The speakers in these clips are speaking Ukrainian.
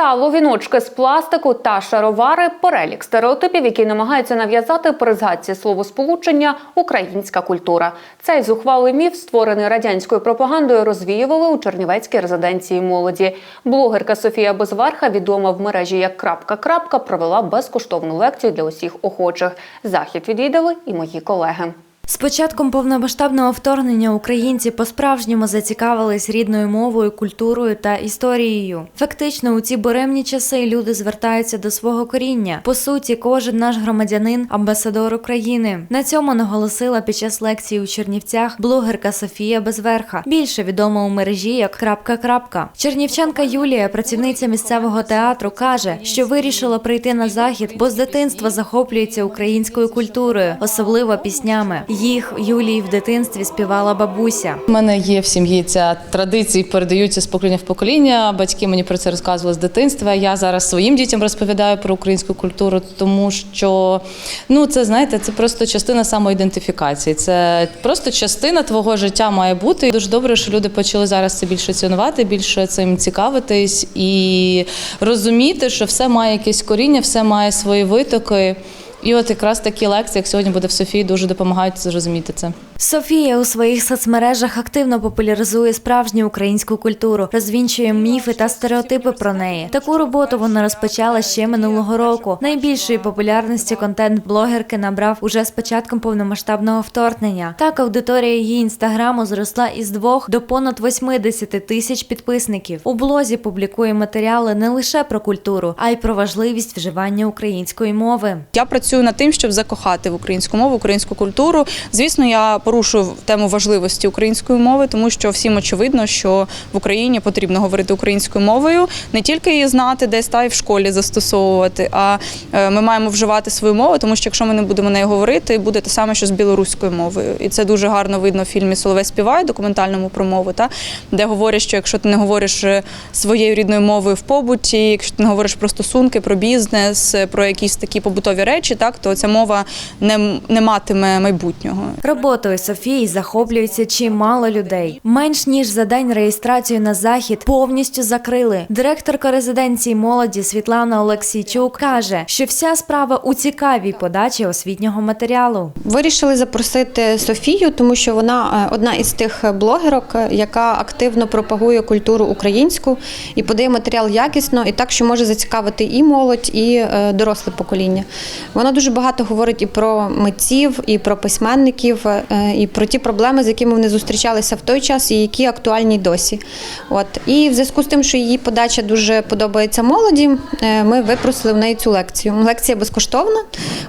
Сало, віночки з пластику та шаровари перелік стереотипів, які намагаються нав'язати при згадці словосполучення українська культура. Цей зухвалий міф, створений радянською пропагандою, розвіювали у Чернівецькій резиденції молоді. Блогерка Софія Безверха, відома в мережі як крапка крапка, провела безкоштовну лекцію для усіх охочих. Захід відвідали і мої колеги. З початком повномасштабного вторгнення українці по-справжньому зацікавились рідною мовою, культурою та історією. Фактично, у ці буремні часи люди звертаються до свого коріння. По суті, кожен наш громадянин амбасадор України. На цьому наголосила під час лекції у Чернівцях блогерка Софія Безверха, більше відома у мережі як крапка крапка. Чернівчанка Юлія, працівниця місцевого театру, каже, що вирішила прийти на захід, бо з дитинства захоплюється українською культурою, особливо піснями. Їх Юлії в дитинстві співала бабуся. У мене є в сім'ї ця традиція, передаються з покоління в покоління. Батьки мені про це розказували з дитинства. Я зараз своїм дітям розповідаю про українську культуру, тому що ну це знаєте, це просто частина самоідентифікації. Це просто частина твого життя має бути. І дуже добре, що люди почали зараз це більше цінувати, більше цим цікавитись і розуміти, що все має якесь коріння, все має свої витоки. І от якраз такі лекції, як сьогодні буде в Софії, дуже допомагають зрозуміти це. Софія у своїх соцмережах активно популяризує справжню українську культуру, розвінчує міфи та стереотипи про неї. Таку роботу вона розпочала ще минулого року. Найбільшої популярності контент блогерки набрав уже з початком повномасштабного вторгнення. Так аудиторія її інстаграму зросла із двох до понад 80 тисяч підписників. У блозі публікує матеріали не лише про культуру, а й про важливість вживання української мови. Я працюю над тим, щоб закохати в українську мову, українську культуру. Звісно, я порушую тему важливості української мови, тому що всім очевидно, що в Україні потрібно говорити українською мовою, не тільки її знати, десь та й в школі застосовувати. А е, ми маємо вживати свою мову, тому що якщо ми не будемо нею говорити, буде те саме, що з білоруською мовою. І це дуже гарно видно в фільмі Соловей співає документальному про мову, та де говорять, що якщо ти не говориш е, своєю рідною мовою в побуті, якщо ти не говориш про стосунки, про бізнес, е, про якісь такі побутові речі, так то ця мова не, не матиме майбутнього. Роботою Софії захоплюється чимало людей. Менш ніж за день реєстрацію на захід повністю закрили. Директорка резиденції молоді Світлана Олексійчук каже, що вся справа у цікавій подачі освітнього матеріалу. Вирішили запросити Софію, тому що вона е, одна із тих блогерок, е, яка активно пропагує культуру українську і подає матеріал якісно, і так, що може зацікавити і молодь, і е, доросле покоління. Вона дуже багато говорить і про митців, і про письменників, і про ті проблеми, з якими вони зустрічалися в той час, і які актуальні досі. От і в зв'язку з тим, що її подача дуже подобається молоді, е, ми випросили в неї цю лекцію. Лекція безкоштовна,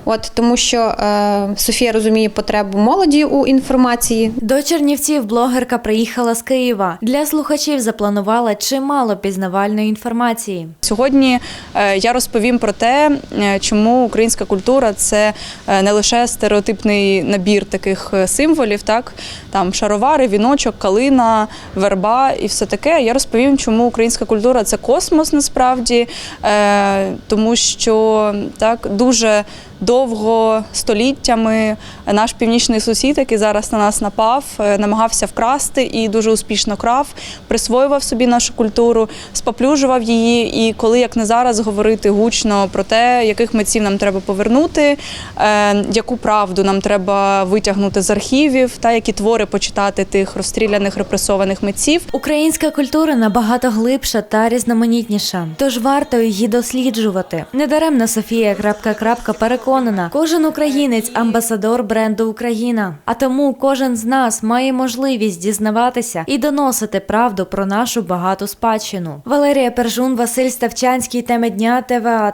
от тому що е, Софія розуміє потребу молоді у інформації. До Чернівців блогерка приїхала з Києва. Для слухачів запланувала чимало пізнавальної інформації. Сьогодні е, я розповім про те, чому українська культура це не лише стереотипний набір таких е, символів, так там шаровари, віночок, калина, верба і все таке. Я розповім, чому українська культура це космос насправді, е, тому що так дуже довго століттями наш північний сусід, який зараз на нас напав, е, намагався вкрасти і дуже успішно крав, присвоював собі нашу культуру, споплюжував її. І коли як не зараз говорити гучно про те, яких митців нам треба повернути, е, яку правду нам треба витягнути з архівів, та які твори почитати тих розстріляних репресованих митців. Українська культура набагато глибша та різноманітніша, тож варто її досліджувати. Недаремно Софія крапка крапка переконана, кожен українець амбасадор бренду Україна. А тому кожен з нас має можливість дізнаватися і доносити правду про нашу багату спадщину. Валерія Пержун, Василь Ставчанський, теми дня ТВА.